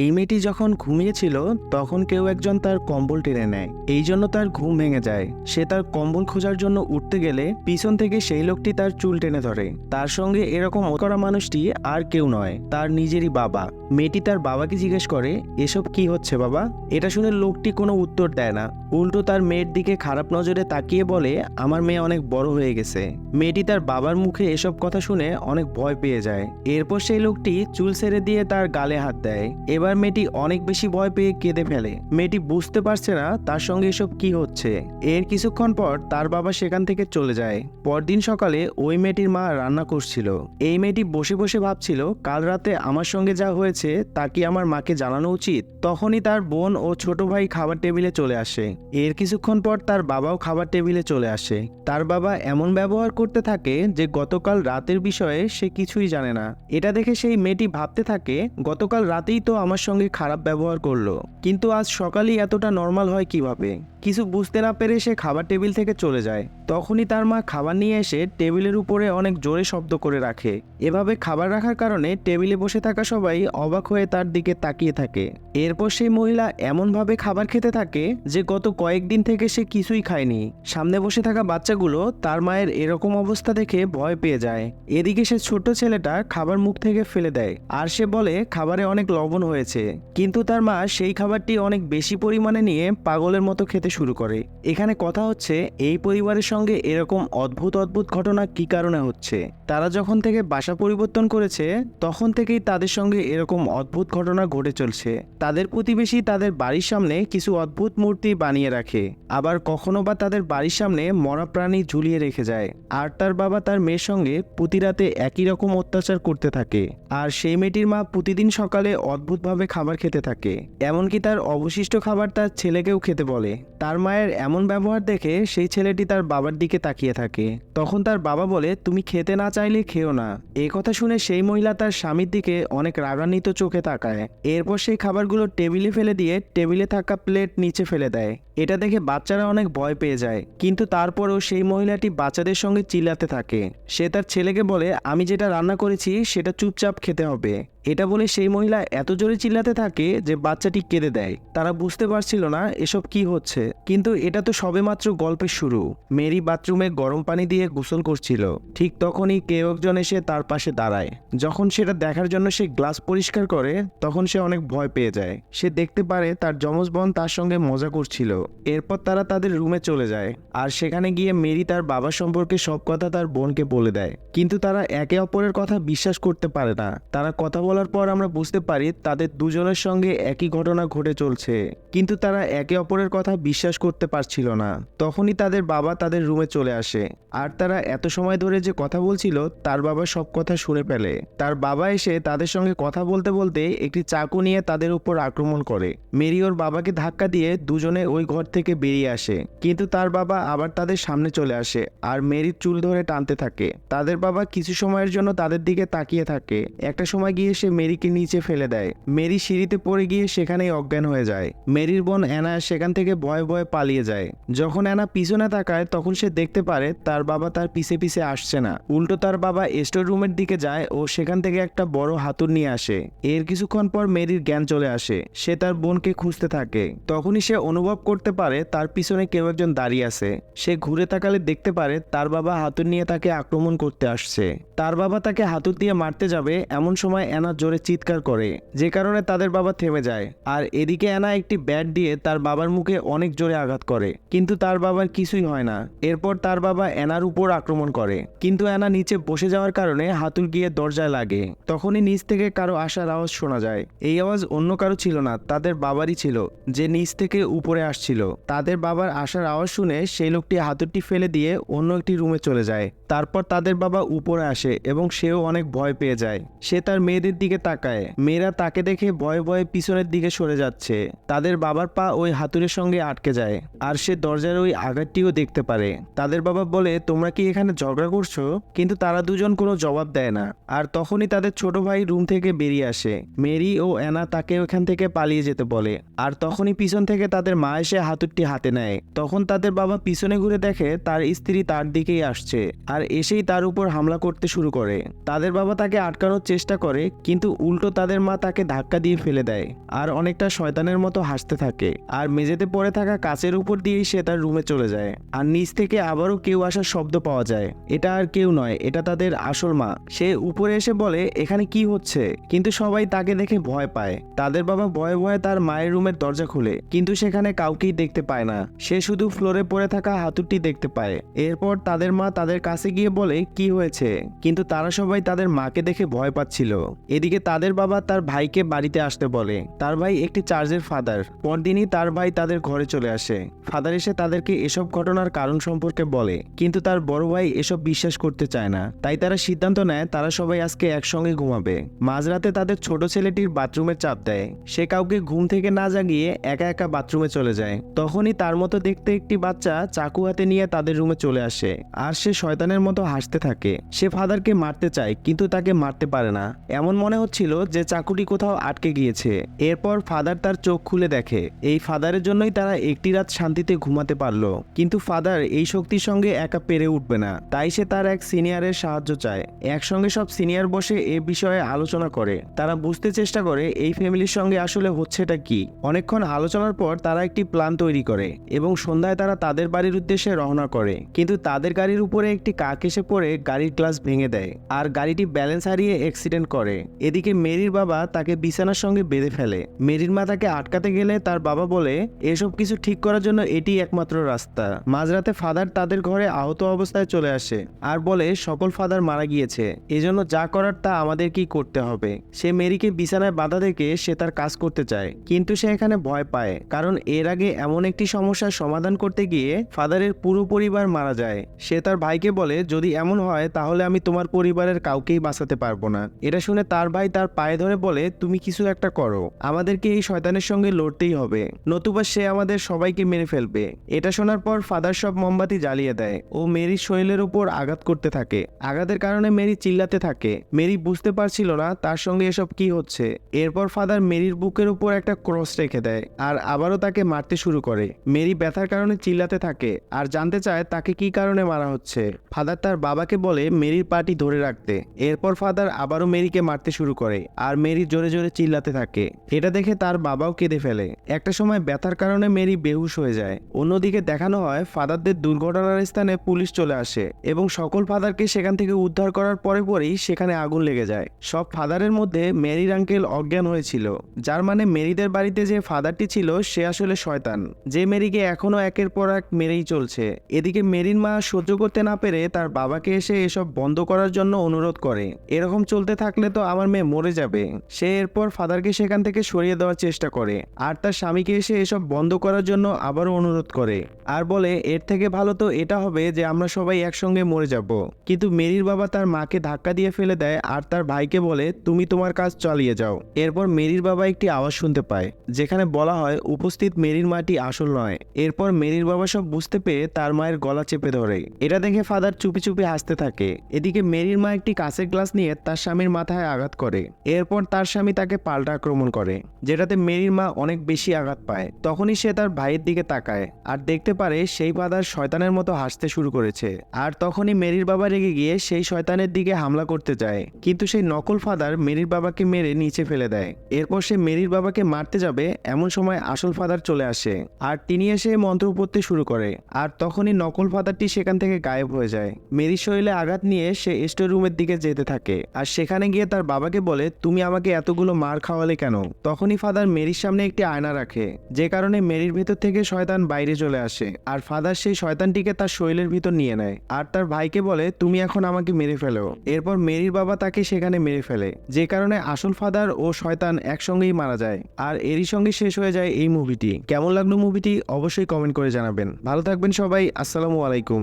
এই মেয়েটি যখন ঘুমিয়েছিল, তখন কেউ একজন তার কম্বল টেনে নেয়। এই জন্য তার ঘুম ভেঙে যায়। সে তার কম্বল খোঁজার জন্য উঠতে গেলে পিছন থেকে সেই লোকটি তার চুল টেনে ধরে। তার সঙ্গে এরকম করা মানুষটি আর কেউ নয়, তার নিজেরই বাবা। মেয়েটি তার বাবাকে জিজ্ঞেস করে, এসব কি হচ্ছে বাবা? এটা শুনে লোকটি কোনো উত্তর দেয় না। উল্টো তার মেয়ের দিকে খারাপ নজরে তাকিয়ে বলে, আমার মেয়ে অনেক বড় হয়ে গেছে। মেয়েটি তার বাবার মুখে এসব কথা শুনে অনেক ভয় পেয়ে যায়। এরপর সেই লোকটি চুল ছেড়ে দিয়ে তার গালে হাত দেয়। এবার মেয়েটি অনেক বেশি ভয় পেয়ে কেঁদে ফেলে। মেয়েটি বুঝতে পারছে না তার সঙ্গে এসব কি হচ্ছে। এর কিছুক্ষণ পর তার বাবা সেখান থেকে চলে যায়। পরদিন সকালে ওই মেয়েটির মা রান্না করছিল। এই মেয়েটি বসে বসে ভাবছিল, কাল রাতে আমার সঙ্গে যা হয়েছে তা কি আমার মাকে জানানো উচিত? তখনই তার বোন ও ছোট ভাই খাবার টেবিলে চলে আসে। এর কিছুক্ষণ পর তার বাবাও খাবার টেবিলে চলে আসে। তার বাবা এমন ব্যবহার করতে থাকে যে গতকাল রাতের বিষয়ে সে কিছুই জানে না। এটা দেখে সেই মেয়েটি ভাবতে থাকে, গতকাল রাতেই তো আমার সঙ্গে খারাপ ব্যবহার করল। কিন্তু আজ সকালেই এতটা নর্মাল হয় কীভাবে? কিছু বুঝতে না পেরে সে খাবার টেবিল থেকে চলে যায়। তখনই তার মা খাবার নিয়ে এসে টেবিলের উপরে অনেক জোরে শব্দ করে রাখে। এভাবে খাবার রাখার কারণে টেবিলে বসে থাকা সবাই অবাক হয়ে তার দিকে তাকিয়ে থাকে। এরপর সেই মহিলা এমনভাবে খাবার খেতে থাকে যে গত কয়েকদিন থেকে সে কিছুই খায়নি। সামনে বসে থাকা বাচ্চাগুলো তার মায়ের এরকম অবস্থা দেখে ভয় পেয়ে যায়। এদিকে সে ছোট ছেলেটা খাবার মুখ থেকে ফেলে দেয় আর সে বলে, খাবারে অনেক লবণ হয়েছে। কিন্তু তার মা সেই খাবারটি অনেক বেশি পরিমাণে নিয়ে পাগলের মতো খেতে শুরু করে। এখানে কথা হচ্ছে, এই পরিবারের সঙ্গে এরকম অদ্ভুত অদ্ভুত ঘটনা কি কারণে হচ্ছে? তারা যখন থেকে বাসা পরিবর্তন করেছে, তখন থেকেই তাদের সঙ্গে এরকম অদ্ভুত ঘটনা ঘটে চলছে। তাদের প্রতিবেশী তাদের বাড়ির সামনে কিছু অদ্ভুত মূর্তি বানিয়ে রাখে। আবার কখনো বা তাদের বাড়ির সামনে মরা প্রাণী ঝুলিয়ে রেখে যায়। আর তার বাবা তার মেয়ের সঙ্গে প্রতি রাতে একই রকম অত্যাচার করতে থাকে। আর সেই মেয়েটির মা প্রতিদিন সকালে অদ্ভুতভাবে খাবার খেতে থাকে। এমনকি তার অবশিষ্ট খাবার তার ছেলেকেও খেতে বলে। তার মায়ের এমন ব্যবহার দেখে সেই ছেলেটি তার বাবার দিকে তাকিয়ে থাকে। তখন তার বাবা বলে, তুমি খেতে না চাইলে খেও না। এই কথা শুনে সেই মহিলা তার স্বামীর দিকে অনেক রাগান্বিত চোখে তাকায়। এরপর সেই খাবারগুলো টেবিলে ফেলে দিয়ে টেবিলে থাকা প্লেট নিচে ফেলে দেয়। এটা দেখে বাচ্চারা অনেক ভয় পেয়ে যায়। কিন্তু তারপরও সেই মহিলাটি বাচ্চাদের সঙ্গে চিল্লাতে থাকে। সে তার ছেলেকে বলে, আমি যেটা রান্না করেছি, সেটা চুপচাপ খেতে হবে। এটা বলে সেই মহিলা এত জোরে চিল্লাতে থাকে যে বাচ্চাটি কেঁদে দেয়। তারা বুঝতে পারছিল না এসব কি হচ্ছে। কিন্তু এটা তো সবেমাত্র গল্পের শুরু। মেরি বাথরুমে গরম পানি দিয়ে গোসল করছিল। ঠিক তখনই কেউ একজন এসে তার পাশে দাঁড়ায়। যখন সেটা দেখার জন্য সে গ্লাস পরিষ্কার করে, তখন সে অনেক ভয় পেয়ে যায়। সে দেখতে পারে তার যমজ বোন তার সঙ্গে মজা করছিল। এরপর তারা তাদের রুমে চলে যায়। আর সেখানে গিয়ে মেরি তার বাবা সম্পর্কে সব কথা তার বোনকে বলে দেয়। কিন্তু তারা একে অপরের কথা বিশ্বাস করতে পারে না। তারা কথা বলার পর আমরা বুঝতে পারি তাদের দুজনের সঙ্গে একই ঘটনা ঘটে চলছে। কিন্তু তারা একে অপরের কথা বিশ্বাস করতে পারছিল না। তখনই তাদের বাবা তাদের রুমে চলে আসে। আর তারা এত সময় ধরে যে কথা বলছিল, তার বাবা সব কথা শুনে ফেলে। তার বাবা এসে তাদের সঙ্গে কথা বলতে বলতে একটি চাকু নিয়ে তাদের উপর আক্রমণ করে। মেরি ওর বাবাকে ধাক্কা দিয়ে দুজনে ওই ঘর থেকে বেরিয়ে আসে। কিন্তু তার বাবা আবার তাদের সামনে চলে আসে আর মেরির চুল ধরে টানতে থাকে। তাদের বাবা কিছু সময়ের জন্য তাদের দিকে তাকিয়ে থাকে। একটা সময় গিয়ে সে মেরিকে নিচে ফেলে দেয়। মেরি সিঁড়িতে পড়ে গিয়ে সেখানেই অজ্ঞান হয়ে যায়। মেরির বোন অ্যানা সেখান থেকে ভয়ে ভয়ে পালিয়ে যায়। যখন অ্যানা পিছনে তাকায়, তখন সে দেখতে পারে তার বাবা তার পিছে পিছে আসছে না। উল্টো তার বাবা স্টোর রুমের দিকে যায় ও সেখান থেকে একটা বড় হাতুর নিয়ে আসে। এর কিছুক্ষণ পর মেরির জ্ঞান চলে আসে। সে তার বোনকে খুঁজতে থাকে। তখনই সে অনুভব করতে পারে তার পিছনে কেউ একজন দাঁড়িয়ে আছে। সে ঘুরে তাকালে দেখতে পারে তার বাবা হাতুর নিয়ে তাকে আক্রমণ করতে আসছে। তার বাবা তাকে হাতুর দিয়ে মারতে যাবে, এমন সময় অ্যানা জোরে চিৎকার করে। যে কারণে তাদের বাবা থেমে যায়। আর এদিকে অ্যানা একটি ব্যাট দিয়ে তার বাবার মুখে অনেক জোরে আঘাত করে। কিন্তু তার বাবার কিছুই হয় না। এরপর তার বাবা অ্যানার উপর আক্রমণ করে। কিন্তু অ্যানা নিচে বসে যাওয়ার কারণে হাতুর গিয়ে দরজায় লাগে। তখনই নিচ থেকে কারও আসার আওয়াজ শোনা যায়। এই আওয়াজ অন্য কারও ছিল না, তাদের বাবারই ছিল, যে নিচ থেকে উপরে আসছিল। তাদের বাবার আসার আওয়াজ শুনে সেই লোকটি হাতুরটি ফেলে দিয়ে অন্য একটি রুমে চলে যায়। তারপর তাদের বাবা উপরে আসে এবং সেও অনেক ভয় পেয়ে যায়। সে তার মেয়েদের দিকে তাকায়। মেয়েরা তাকে দেখে ভয়ে ভয়ে পিছনের দিকে সরে যাচ্ছে। তাদের বাবার পা ওই হাতুরের সঙ্গে আটকে যায়, আর সে দরজার ওই আঘাতটিও দেখতে পারে। তাদের বাবা বলে, তোমরা কি এখানে ঝগড়া করছ? কিন্তু তারা দুজন কোনো জবাব দেয় না, আর তখনই তাদের ছোট ভাই রুম থেকে বেরিয়ে আসে। মেরি ও অ্যানা তাকে ওখান থেকে পালিয়ে যেতে বলে, আর তখনই পিছন থেকে তাদের মা এসে হাতুরটি হাতে নেয়। তখন তাদের বাবা পিছনে ঘুরে দেখে তার স্ত্রী তার দিকেই আসছে, আর এসেই তার উপর হামলা করতে শুরু করে। তাদের বাবা তাকে আটকানোর চেষ্টা করে কিন্তু উল্টো তাদের মা তাকে ধাক্কা দিয়ে ফেলে দেয় আর অনেকটা শয়তানের মতো হাসতে থাকে। আর মেঝেতে পড়ে থাকা কাচের উপর দিয়েই সে তার রুমে চলে যায়। আর নিচ থেকে আবারও কেউ আসার শব্দ পাওয়া যায়। এটা আর কেউ নয়, এটা তাদের আসল মা। সে উপরে এসে বলে, এখানে কি হচ্ছে? কিন্তু সবাই তাকে দেখে ভয় পায়। তাদের বাবা ভয়ে ভয়ে তার মায়ের রুমের দরজা খুলে, কিন্তু সেখানে কাউকেই দেখতে পায় না। সে শুধু ফ্লোরে পড়ে থাকা হাতুরটি দেখতে পায়। এরপর তাদের মা তাদের কাছে গিয়ে বলে, কি হয়েছে? কিন্তু তারা সবাই তাদের মাকে দেখে ভয় পাচ্ছিল। এদিকে তাদের বাবা তার ভাইকে বাড়িতে আসতে বলে। তার ভাই একটি চার্জের ফাদার। পরদিনই তার ভাই তাদের ঘরে চলে আসে। ফাদার এসে তাদেরকে এসব ঘটনার কারণ সম্পর্কে বলে। কিন্তু তার বড় ভাই এসব বিশ্বাস করতে চায় না। তাই তারা সিদ্ধান্ত নেয় তারা সবাই আজকে একসঙ্গে ঘুমাবে। মাঝরাতে তাদের ছোট ছেলেটির বাথরুমের চাপ দেয়। সে কাউকে ঘুম থেকে না জাগিয়ে একা একা বাথরুমে চলে যায়। তখনই তার মতো দেখতে একটি বাচ্চা চাকু হাতে নিয়ে তাদের রুমে চলে আসে। আর সে শয়তানের মতো হাসতে থাকে। সে ফাদারকে মারতে চায়, কিন্তু তাকে মারতে পারে না। এমন মনে হচ্ছিল যে চাকুটি কোথাও আটকে গিয়েছে। এরপর ফাদার তার চোখ খুলে দেখে। এই ফাদারের জন্যই তারা একটি রাত শান্তিতে ঘুমাতে পারল। কিন্তু ফাদার এই শক্তির সঙ্গে একা পেরে উঠবে না। তাই সে তার এক সিনিয়রের সাহায্য চায়। একসঙ্গে সব সিনিয়র বসে এ বিষয়ে আলোচনা করে। তারা বুঝতে চেষ্টা করে এই ফ্যামিলির সঙ্গে আসলে হচ্ছেটা কি। অনেকক্ষণ আলোচনার পর তারা একটি প্ল্যান তৈরি করে এবং সন্ধ্যায় তারা তাদের বাড়ির উদ্দেশ্যে রওনা করে। কিন্তু তাদের গাড়ির উপরে একটি কাক এসে পড়ে, গাড়ির গ্লাস ভেঙে দেয়। আর গাড়িটি ব্যালেন্স হারিয়ে অ্যাক্সিডেন্ট করে। এদিকে মেরির বাবা তাকে বিছানার সঙ্গে বেঁধে ফেলে। মেরির মা তাকে আটকাতে গেলে তার বাবা বলে, এসব কিছু ঠিক করার জন্য এটি একমাত্র রাস্তা। মাঝরাতে ফাদার তাদের ঘরে আহত অবস্থায় চলে আসে আর বলে, সকল ফাদার মারা গিয়েছে। এজন্য যা করার তা আমাদেরকেই করতে হবে? সে মেরিকে বিছানায় বাধা দেখে সে তার কাজ করতে চায়, কিন্তু সে এখানে ভয় পায়, কারণ এর আগে এমন একটি সমস্যার সমাধান করতে গিয়ে ফাদারের পুরো পরিবার মারা যায়। সে তার ভাইকে বলে, যদি এমন হয়, তাহলে আমি তোমার পরিবারের কাউকেই বাঁচাতে পারব না। এটা শুনে তার ভাই তার পায়ে ধরে বলে, তুমি কিছু একটা করো। আমাদেরকে এই শয়তানের সঙ্গে লড়তেই হবে। নতুবা সে আমাদের সবাইকে মেরে ফেলবে। এটা শোনার পর ফাদার সব মোমবাতি জ্বালিয়ে দেয় ও মেরির শরীরের উপর আঘাত করতে থাকে। আঘাতের কারণে মেরি চিল্লাতে থাকে। মেরি বুঝতে পারছিল না তার সঙ্গে এসব কি হচ্ছে। এরপর ফাদার মেরির বুকের উপর একটা ক্রস রেখে দেয় আর আবারও তাকে মারতে শুরু করে। মেরি ব্যথার কারণে চিল্লাতে থাকে আর জানতে চায় তাকে কি কারণে মারা হচ্ছে। ফাদার তার বাবাকে বলে, মেরির পাটি ধরে রাখতে। এরপর ফাদার আবারও মেরিকে মারতে শুরু করে আর মেরি জোরে জোরে চিল্লাতে থাকে। এটা দেখে তার বাবাও কেঁদে ফেলে। একটা সময় ব্যথার কারণে মেরি বেহুশ হয়ে যায়। অন্যদিকে দেখানো হয় ফাদারদের দুর্ঘটনার স্থানে পুলিশ চলে আসে এবং সকল ফাদারকে সেখান থেকে উদ্ধার করার পরে পরেই সেখানে আগুন লেগে যায়। সব ফাদারের মধ্যে মেরির আঙ্কেল অজ্ঞান হয়েছিল, যার মানে মেরিদের বাড়িতে যে ফাদারটি ছিল সে আসলে শয়তান, যে মেরিকে এখনও একের পর এক মেরেই চলছে। এদিকে মেরির মা সহ্য করতে না পেরে তার বাবাকে এসে এসব বন্ধ করার জন্য অনুরোধ করে। এরকম চলতে থাকলে তো আমার মেয়ে মরে যাবে। সে এরপর ফাদারকে সেখান থেকে সরিয়ে দেওয়ার চেষ্টা করে। আর তার স্বামীকে এসে এসব বন্ধ করার জন্য আবারও অনুরোধ করে। আর বলে, এর থেকে ভালো তো এটা হবে যে আমরা সবাই একসঙ্গে মরে যাব। কিন্তু মেরির বাবা তার মাকে ধাক্কা দিয়ে ফেলে দেয় আর তার ভাইকে বলে, তুমি তোমার কাজ চালিয়ে যাও। এরপর মেরির বাবা একটি আওয়াজ শুনতে পায়, যেখানে বলা হয়, উপস্থিত মেরির মাটি আসল নয়। এরপর মেরির বাবা সব বুঝতে পেরে তার মায়ের গলা চেপে ধরে। এটা দেখে ফাদার চুপি চুপি হাসতে থাকে। এদিকে মেরির মা একটি কাঁচের গ্লাস নিয়ে তার স্বামীর মাথায় আঘাত করে। এরপর তার স্বামী তাকে পাল্টা আক্রমণ করে, যেটাতে মেরির মা অনেক বেশি আঘাত পায়। তখনই সে তার ভাইয়ের দিকে তাকায় আর দেখতে পারে সেই ফাদার শয়তানের মতো হাসতে শুরু করেছে। আর তখনই মেরির বাবা রেগে গিয়ে সেই শয়তানের দিকে হামলা করতে যায়। কিন্তু সেই নকল ফাদার মেরির বাবাকে মেরে নিচে ফেলে দেয়। এরপর সে মেরির বাবাকে মারতে যাবে এমন সময় আসল ফাদার চলে আসে আর তিনি এসে মন্ত্র পড়তে শুরু করে। আর তখনই নকল ফাদারটি সেখান থেকে গায়েব হয়ে যায়। মেরির শরীরে আঘাত নিয়ে সে স্টোর রুমের দিকে যেতে থাকে আর সেখানে গিয়ে তার বাবাকে বলে, তুমি আমাকে এতগুলো মার খাওয়ালে কেন? তখনই ফাদার মেরির সামনে একটি আয়না রাখে, যে কারণে মেরির ভেতর থেকে শয়তান বাইরে চলে আসে, আর ফাদার সেই শয়তানটিকে তার শরীরের ভিতর নিয়ে নেয়, আর তার ভাইকে বলে, তুমি এখন আমাকে মেরে ফেলো। এরপর মেরির বাবা তাকে সেখানে মেরে ফেলে, যে কারণে আসল ফাদার ও শয়তান একসঙ্গেই মারা যায়, আর এরই সঙ্গে শেষ হয়ে যায় এই মুভিটি। কেমন লাগল মুভিটি? অবশ্যই কমেন্ট করে জানাবেন। ভালো থাকবেন সবাই, আসসালামু আলাইকুম।